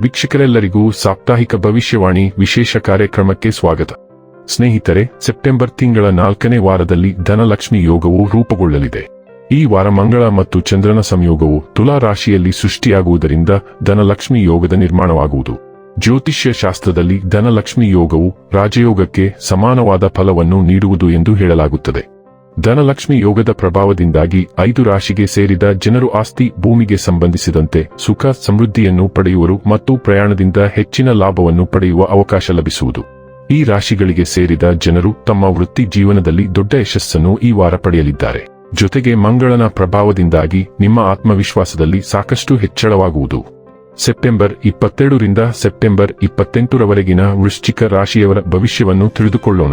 ವೀಕ್ಷಕರೆಲ್ಲರಿಗೂ ಸಾಪ್ತಾಹಿಕ ಭವಿಷ್ಯವಾಣಿ ವಿಶೇಷ ಕಾರ್ಯಕ್ರಮಕ್ಕೆ ಸ್ವಾಗತ. ಸ್ನೇಹಿತರೆ, ಸೆಪ್ಟೆಂಬರ್ ತಿಂಗಳ ನಾಲ್ಕನೇ ವಾರದಲ್ಲಿ ಧನಲಕ್ಷ್ಮಿ ಯೋಗವು ರೂಪುಗೊಳ್ಳಲಿದೆ. ಈ ವಾರ ಮಂಗಳ ಮತ್ತು ಚಂದ್ರನ ಸಂಯೋಗವು ತುಲಾ ರಾಶಿಯಲ್ಲಿ ಸೃಷ್ಟಿಯಾಗುವುದರಿಂದ ಧನಲಕ್ಷ್ಮಿ ಯೋಗದ ನಿರ್ಮಾಣವಾಗುವುದು. ಜ್ಯೋತಿಷ್ಯ ಶಾಸ್ತ್ರದಲ್ಲಿ ಧನಲಕ್ಷ್ಮಿ ಯೋಗವು ರಾಜಯೋಗಕ್ಕೆ ಸಮಾನವಾದ ಫಲವನ್ನು ನೀಡುವುದು ಎಂದು ಹೇಳಲಾಗುತ್ತದೆ. ಧನಲಕ್ಷ್ಮಿ ಯೋಗದ ಪ್ರಭಾವದಿಂದಾಗಿ ಐದು ರಾಶಿಗೆ ಸೇರಿದ ಜನರು ಆಸ್ತಿ ಭೂಮಿಗೆ ಸಂಬಂಧಿಸಿದಂತೆ ಸುಖ ಸಮೃದ್ಧಿಯನ್ನು ಪಡೆಯುವರು ಮತ್ತು ಪ್ರಯಾಣದಿಂದ ಹೆಚ್ಚಿನ ಲಾಭವನ್ನು ಪಡೆಯುವ ಅವಕಾಶ ಲಭಿಸುವುದು. ಈ ರಾಶಿಗಳಿಗೆ ಸೇರಿದ ಜನರು ತಮ್ಮ ವೃತ್ತಿ ಜೀವನದಲ್ಲಿ ದೊಡ್ಡ ಯಶಸ್ಸನ್ನು ಈ ವಾರ ಪಡೆಯಲಿದ್ದಾರೆ. ಜೊತೆಗೆ ಮಂಗಳನ ಪ್ರಭಾವದಿಂದಾಗಿ ನಿಮ್ಮ ಆತ್ಮವಿಶ್ವಾಸದಲ್ಲಿ ಸಾಕಷ್ಟು ಹೆಚ್ಚಳವಾಗುವುದು. ಸೆಪ್ಟೆಂಬರ್ ಇಪ್ಪತ್ತೆರಡರಿಂದ ಸೆಪ್ಟೆಂಬರ್ ಇಪ್ಪತ್ತೆಂಟರವರೆಗಿನ ವೃಶ್ಚಿಕ ರಾಶಿಯವರ ಭವಿಷ್ಯವನ್ನು ತಿಳಿದುಕೊಳ್ಳೋಣ.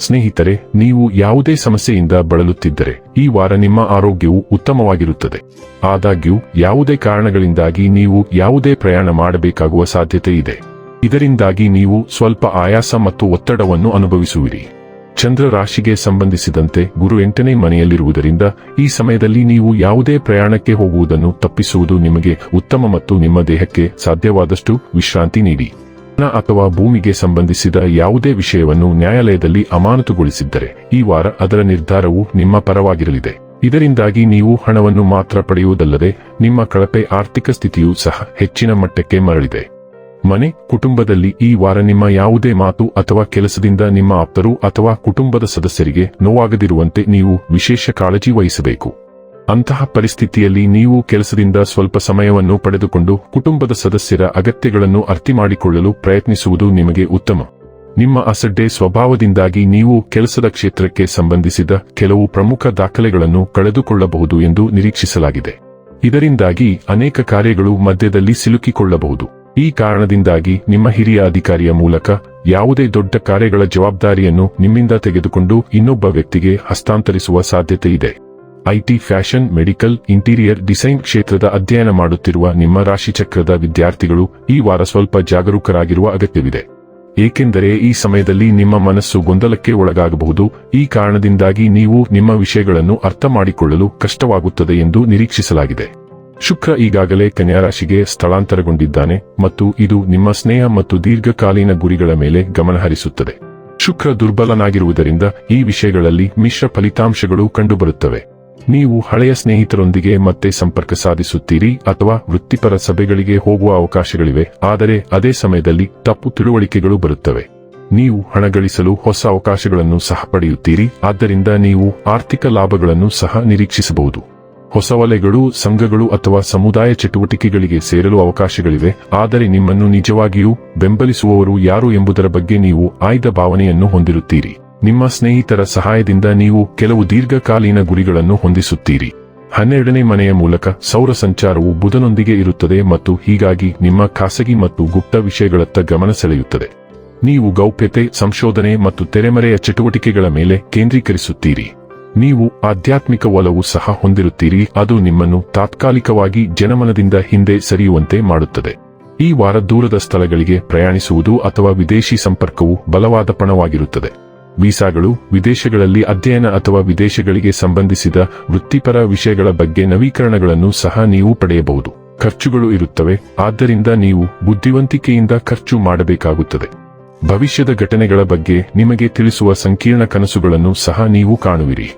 ಸ್ನೇಹಿತರೆ, ನೀವು ಯಾವುದೇ ಸಮಸ್ಯೆಯಿಂದ ಬಳಲುತ್ತಿದ್ದರೆ ಈ ವಾರ ನಿಮ್ಮ ಆರೋಗ್ಯವು ಉತ್ತಮವಾಗಿರುತ್ತದೆ. ಆದಾಗ್ಯೂ, ಯಾವುದೇ ಕಾರಣಗಳಿಂದಾಗಿ ನೀವು ಯಾವುದೇ ಪ್ರಯಾಣ ಮಾಡಬೇಕಾಗುವ ಸಾಧ್ಯತೆ ಇದೆ. ಇದರಿಂದಾಗಿ ನೀವು ಸ್ವಲ್ಪ ಆಯಾಸ ಮತ್ತು ಒತ್ತಡವನ್ನು ಅನುಭವಿಸುವಿರಿ. ಚಂದ್ರ ರಾಶಿಗೆ ಸಂಬಂಧಿಸಿದಂತೆ ಗುರು ಎಂಟನೇ ಮನೆಯಲ್ಲಿರುವುದರಿಂದ ಈ ಸಮಯದಲ್ಲಿ ನೀವು ಯಾವುದೇ ಪ್ರಯಾಣಕ್ಕೆ ಹೋಗುವುದನ್ನು ತಪ್ಪಿಸುವುದು ನಿಮಗೆ ಉತ್ತಮ ಮತ್ತು ನಿಮ್ಮ ದೇಹಕ್ಕೆ ಸಾಧ್ಯವಾದಷ್ಟು ವಿಶ್ರಾಂತಿ ನೀಡಿ. ಅಥವಾ ಭೂಮಿಗೆ ಸಂಬಂಧಿಸಿದ ಯಾವುದೇ ವಿಷಯವನ್ನು ನ್ಯಾಯಾಲಯದಲ್ಲಿ ಅಮಾನತುಗೊಳಿಸಿದ್ದರೆ, ಈ ವಾರ ಅದರ ನಿರ್ಧಾರವು ನಿಮ್ಮ ಪರವಾಗಿರಲಿದೆ. ಇದರಿಂದಾಗಿ ನೀವು ಹಣವನ್ನು ಮಾತ್ರ ಪಡೆಯುವುದಲ್ಲದೆ, ನಿಮ್ಮ ಕಳಪೆ ಆರ್ಥಿಕ ಸ್ಥಿತಿಯೂ ಸಹ ಹೆಚ್ಚಿನ ಮಟ್ಟಕ್ಕೆ ಮರಳಿದೆ. ಮನೆ, ಕುಟುಂಬದಲ್ಲಿ ಈ ವಾರ ನಿಮ್ಮ ಯಾವುದೇ ಮಾತು ಅಥವಾ ಕೆಲಸದಿಂದ ನಿಮ್ಮ ಆಪ್ತರು ಅಥವಾ ಕುಟುಂಬದ ಸದಸ್ಯರಿಗೆ ನೋವಾಗದಿರುವಂತೆ ನೀವು ವಿಶೇಷ ಕಾಳಜಿ ವಹಿಸಬೇಕು. ಅಂತಹ ಪರಿಸ್ಥಿತಿಯಲ್ಲಿ ನೀವು ಕೆಲಸದಿಂದ ಸ್ವಲ್ಪ ಸಮಯವನ್ನು ಪಡೆದುಕೊಂಡು ಕುಟುಂಬದ ಸದಸ್ಯರ ಅಗತ್ಯಗಳನ್ನು ಅರ್ಥ ಮಾಡಿಕೊಳ್ಳಲು ಪ್ರಯತ್ನಿಸುವುದು ನಿಮಗೆ ಉತ್ತಮ. ನಿಮ್ಮ ಅಸಡ್ಡೆ ಸ್ವಭಾವದಿಂದಾಗಿ ನೀವು ಕೆಲಸದ ಕ್ಷೇತ್ರಕ್ಕೆ ಸಂಬಂಧಿಸಿದ ಕೆಲವು ಪ್ರಮುಖ ದಾಖಲೆಗಳನ್ನು ಕಳೆದುಕೊಳ್ಳಬಹುದು ಎಂದು ನಿರೀಕ್ಷಿಸಲಾಗಿದೆ. ಇದರಿಂದಾಗಿ ಅನೇಕ ಕಾರ್ಯಗಳು ಮಧ್ಯದಲ್ಲಿ ಸಿಲುಕಿಕೊಳ್ಳಬಹುದು. ಈ ಕಾರಣದಿಂದಾಗಿ ನಿಮ್ಮ ಹಿರಿಯ ಅಧಿಕಾರಿಯ ಮೂಲಕ ಯಾವುದೇ ದೊಡ್ಡ ಕಾರ್ಯಗಳ ಜವಾಬ್ದಾರಿಯನ್ನು ನಿಮ್ಮಿಂದ ತೆಗೆದುಕೊಂಡು ಇನ್ನೊಬ್ಬ ವ್ಯಕ್ತಿಗೆ ಹಸ್ತಾಂತರಿಸುವ ಸಾಧ್ಯತೆ ಇದೆ. IT fashion, medical, interior, design ಕ್ಷೇತ್ರದ ಅಧ್ಯಯನ ಮಾಡುತ್ತಿರುವ ನಿಮ್ಮ ರಾಶಿಚಕ್ರದ ವಿದ್ಯಾರ್ಥಿಗಳು ಈ ವಾರ ಸ್ವಲ್ಪ ಜಾಗರೂಕರಾಗಿರುವ ಅಗತ್ಯವಿದೆ. ಏಕೆಂದರೆ ಈ ಸಮಯದಲ್ಲಿ ನಿಮ್ಮ ಮನಸ್ಸು ಗೊಂದಲಕ್ಕೆ ಒಳಗಾಗಬಹುದು. ಈ ಕಾರಣದಿಂದಾಗಿ ನೀವು ನಿಮ್ಮ ವಿಷಯಗಳನ್ನು ಅರ್ಥ ಮಾಡಿಕೊಳ್ಳಲು ಕಷ್ಟವಾಗುತ್ತದೆ ಎಂದು ನಿರೀಕ್ಷಿಸಲಾಗಿದೆ. ಶುಕ್ರ ಈಗಾಗಲೇ ಕನ್ಯಾರಾಶಿಗೆ ಸ್ಥಳಾಂತರಗೊಂಡಿದ್ದಾನೆ ಮತ್ತು ಇದು ನಿಮ್ಮ ಸ್ನೇಹ ಮತ್ತು ದೀರ್ಘಕಾಲೀನ ಗುರಿಗಳ ಮೇಲೆ ಗಮನಹರಿಸುತ್ತದೆ ಶುಕ್ರ ದುರ್ಬಲನಾಗಿರುವುದರಿಂದ ಈ ವಿಷಯಗಳಲ್ಲಿ ಮಿಶ್ರ ಫಲಿತಾಂಶಗಳು ಕಂಡುಬರುತ್ತವೆ. ನೀವು ಹಳೆಯ ಸ್ನೇಹಿತರೊಂದಿಗೆ ಮತ್ತೆ ಸಂಪರ್ಕ ಸಾಧಿಸುತ್ತೀರಿ ಅಥವಾ ವೃತ್ತಿಪರ ಸಭೆಗಳಿಗೆ ಹೋಗುವ ಅವಕಾಶಗಳಿವೆ, ಆದರೆ ಅದೇ ಸಮಯದಲ್ಲಿ ತಪ್ಪು ತಿಳುವಳಿಕೆಗಳು ಬರುತ್ತವೆ. ನೀವು ಹಣ ಗಳಿಸಲು ಹೊಸ ಅವಕಾಶಗಳನ್ನು ಸಹ ಪಡೆಯುತ್ತೀರಿ, ಆದ್ದರಿಂದ ನೀವು ಆರ್ಥಿಕ ಲಾಭಗಳನ್ನು ಸಹ ನಿರೀಕ್ಷಿಸಬಹುದು. ಹೊಸ ವಲಯಗಳು, ಸಂಘಗಳು ಅಥವಾ ಸಮುದಾಯ ಚಟುವಟಿಕೆಗಳಿಗೆ ಸೇರಲು ಅವಕಾಶಗಳಿವೆ, ಆದರೆ ನಿಮ್ಮನ್ನು ನಿಜವಾಗಿಯೂ ಬೆಂಬಲಿಸುವವರು ಯಾರು ಎಂಬುದರ ಬಗ್ಗೆ ನೀವು ಆಯ್ದ ಭಾವನೆಯನ್ನು ಹೊಂದಿರುತ್ತೀರಿ. ನಿಮ್ಮ ಸ್ನೇಹಿತರ ಸಹಾಯದಿಂದ ನೀವು ಕೆಲವು ದೀರ್ಘಕಾಲೀನ ಗುರಿಗಳನ್ನು ಹೊಂದಿಸುತ್ತೀರಿ. ಹನ್ನೆರಡನೇ ಮನೆಯ ಮೂಲಕ ಸೌರ ಸಂಚಾರವು ಬುಧನೊಂದಿಗೆ ಇರುತ್ತದೆ ಮತ್ತು ಹೀಗಾಗಿ ನಿಮ್ಮ ಖಾಸಗಿ ಮತ್ತು ಗುಪ್ತ ವಿಷಯಗಳತ್ತ ಗಮನ ಸೆಳೆಯುತ್ತದೆ. ನೀವು ಗೌಪ್ಯತೆ, ಸಂಶೋಧನೆ ಮತ್ತು ತೆರೆಮರೆಯ ಚಟುವಟಿಕೆಗಳ ಮೇಲೆ ಕೇಂದ್ರೀಕರಿಸುತ್ತೀರಿ. ನೀವು ಆಧ್ಯಾತ್ಮಿಕ ಒಲವು ಸಹ ಹೊಂದಿರುತ್ತೀರಿ, ಅದು ನಿಮ್ಮನ್ನು ತಾತ್ಕಾಲಿಕವಾಗಿ ಜನಮನದಿಂದ ಹಿಂದೆ ಸರಿಯುವಂತೆ ಮಾಡುತ್ತದೆ. ಈ ವಾರ ದೂರದ ಸ್ಥಳಗಳಿಗೆ ಪ್ರಯಾಣಿಸುವುದು ಅಥವಾ ವಿದೇಶಿ ಸಂಪರ್ಕವು ಬಲವಾದ ಪಣವಾಗಿರುತ್ತದೆ. ವೀಸಾಗಳು ವಿದೇಶಗಳಲ್ಲಿ ಅಧ್ಯಯನ ಅಥವಾ ವಿದೇಶಗಳಿಗೆ ಸಂಬಂಧಿಸಿದ ವೃತ್ತಿಪರ ವಿಷಯಗಳ ಬಗ್ಗೆ ನವೀಕರಣಗಳನ್ನು ಸಹ ನೀವು ಪಡೆಯಬಹುದು. ಖರ್ಚುಗಳು ಇರುತ್ತವೆ, ಆದ್ದರಿಂದ ನೀವು ಬುದ್ಧಿವಂತಿಕೆಯಿಂದ ಖರ್ಚು ಮಾಡಬೇಕಾಗುತ್ತದೆ. ಭವಿಷ್ಯದ ಘಟನೆಗಳ ಬಗ್ಗೆ ನಿಮಗೆ ತಿಳಿಸುವ ಸಂಕೀರ್ಣ ಕನಸುಗಳನ್ನು ಸಹ ನೀವು ಕಾಣುವಿರಿ.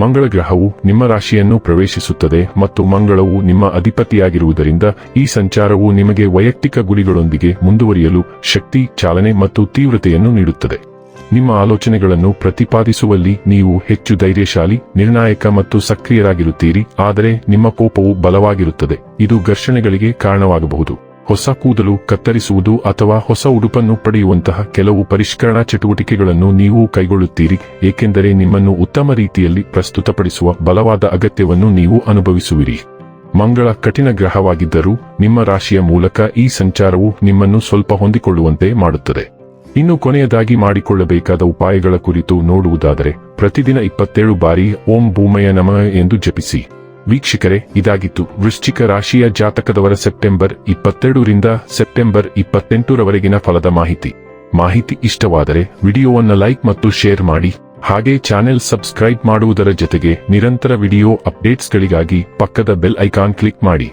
ಮಂಗಳ ಗ್ರಹವು ನಿಮ್ಮ ರಾಶಿಯನ್ನು ಪ್ರವೇಶಿಸುತ್ತದೆ ಮತ್ತು ಮಂಗಳವು ನಿಮ್ಮ ಅಧಿಪತಿಯಾಗಿರುವುದರಿಂದ ಈ ಸಂಚಾರವು ನಿಮಗೆ ವೈಯಕ್ತಿಕ ಗುರಿಗಳೊಂದಿಗೆ ಮುಂದುವರಿಯಲು ಶಕ್ತಿ, ಚಾಲನೆ ಮತ್ತು ತೀವ್ರತೆಯನ್ನು ನೀಡುತ್ತದೆ. ನಿಮ್ಮ ಆಲೋಚನೆಗಳನ್ನು ಪ್ರತಿಪಾದಿಸುವಲ್ಲಿ ನೀವು ಹೆಚ್ಚು ಧೈರ್ಯಶಾಲಿ, ನಿರ್ಣಾಯಕ ಮತ್ತು ಸಕ್ರಿಯರಾಗಿರುತ್ತೀರಿ, ಆದರೆ ನಿಮ್ಮ ಕೋಪವು ಬಲವಾಗಿರುತ್ತದೆ. ಇದು ಘರ್ಷಣೆಗಳಿಗೆ ಕಾರಣವಾಗಬಹುದು. ಹೊಸ ಕೂದಲು ಕತ್ತರಿಸುವುದು ಅಥವಾ ಹೊಸ ಉಡುಪನ್ನು ಪಡೆಯುವಂತಹ ಕೆಲವು ಪರಿಷ್ಕರಣಾ ಚಟುವಟಿಕೆಗಳನ್ನು ನೀವು ಕೈಗೊಳ್ಳುತ್ತೀರಿ, ಏಕೆಂದರೆ ನಿಮ್ಮನ್ನು ಉತ್ತಮ ರೀತಿಯಲ್ಲಿ ಪ್ರಸ್ತುತಪಡಿಸುವ ಬಲವಾದ ಅಗತ್ಯವನ್ನು ನೀವು ಅನುಭವಿಸುವಿರಿ. ಮಂಗಳ ಕಠಿಣ ಗ್ರಹವಾಗಿದ್ದರೂ ನಿಮ್ಮ ರಾಶಿಯ ಮೂಲಕ ಈ ಸಂಚಾರವು ನಿಮ್ಮನ್ನು ಸ್ವಲ್ಪ ಹೊಂದಿಕೊಳ್ಳುವಂತೆ ಮಾಡುತ್ತದೆ. ಇನ್ನು ಕೊನೆಯದಾಗಿ ಮಾಡಿಕೊಳ್ಳಬೇಕಾದ ಉಪಾಯಗಳ ಕುರಿತು ನೋಡುವುದಾದರೆ, ಪ್ರತಿದಿನ ಇಪ್ಪತ್ತೇಳು ಬಾರಿ ಓಂ ಭೂಮಯ ನಮ ಎಂದು ಜಪಿಸಿ. ವೀಕ್ಷಕರೇ, ಇದಾಗಿತ್ತು. ವೃಶ್ಚಿಕ ರಾಶಿಯ ಜಾತಕದವರ ಸೆಪ್ಟೆಂಬರ್ ಇಪ್ಪತ್ತೆರಡರಿಂದ ಸೆಪ್ಟೆಂಬರ್ ಇಪ್ಪತ್ತೆಂಟರವರೆಗಿನ ಫಲದ ಮಾಹಿತಿ. ಮಾಹಿತಿ ಇಷ್ಟವಾದರೆ ವಿಡಿಯೋವನ್ನು ಲೈಕ್ ಮತ್ತು ಶೇರ್ ಮಾಡಿ. ಹಾಗೆ ಚಾನೆಲ್ ಸಬ್ಸ್ಕ್ರೈಬ್ ಮಾಡುವುದರ ಜೊತೆಗೆ ನಿರಂತರ ವಿಡಿಯೋ ಅಪ್ಡೇಟ್ಸ್ಗಳಿಗಾಗಿ ಪಕ್ಕದ ಬೆಲ್ ಐಕಾನ್ ಕ್ಲಿಕ್ ಮಾಡಿ.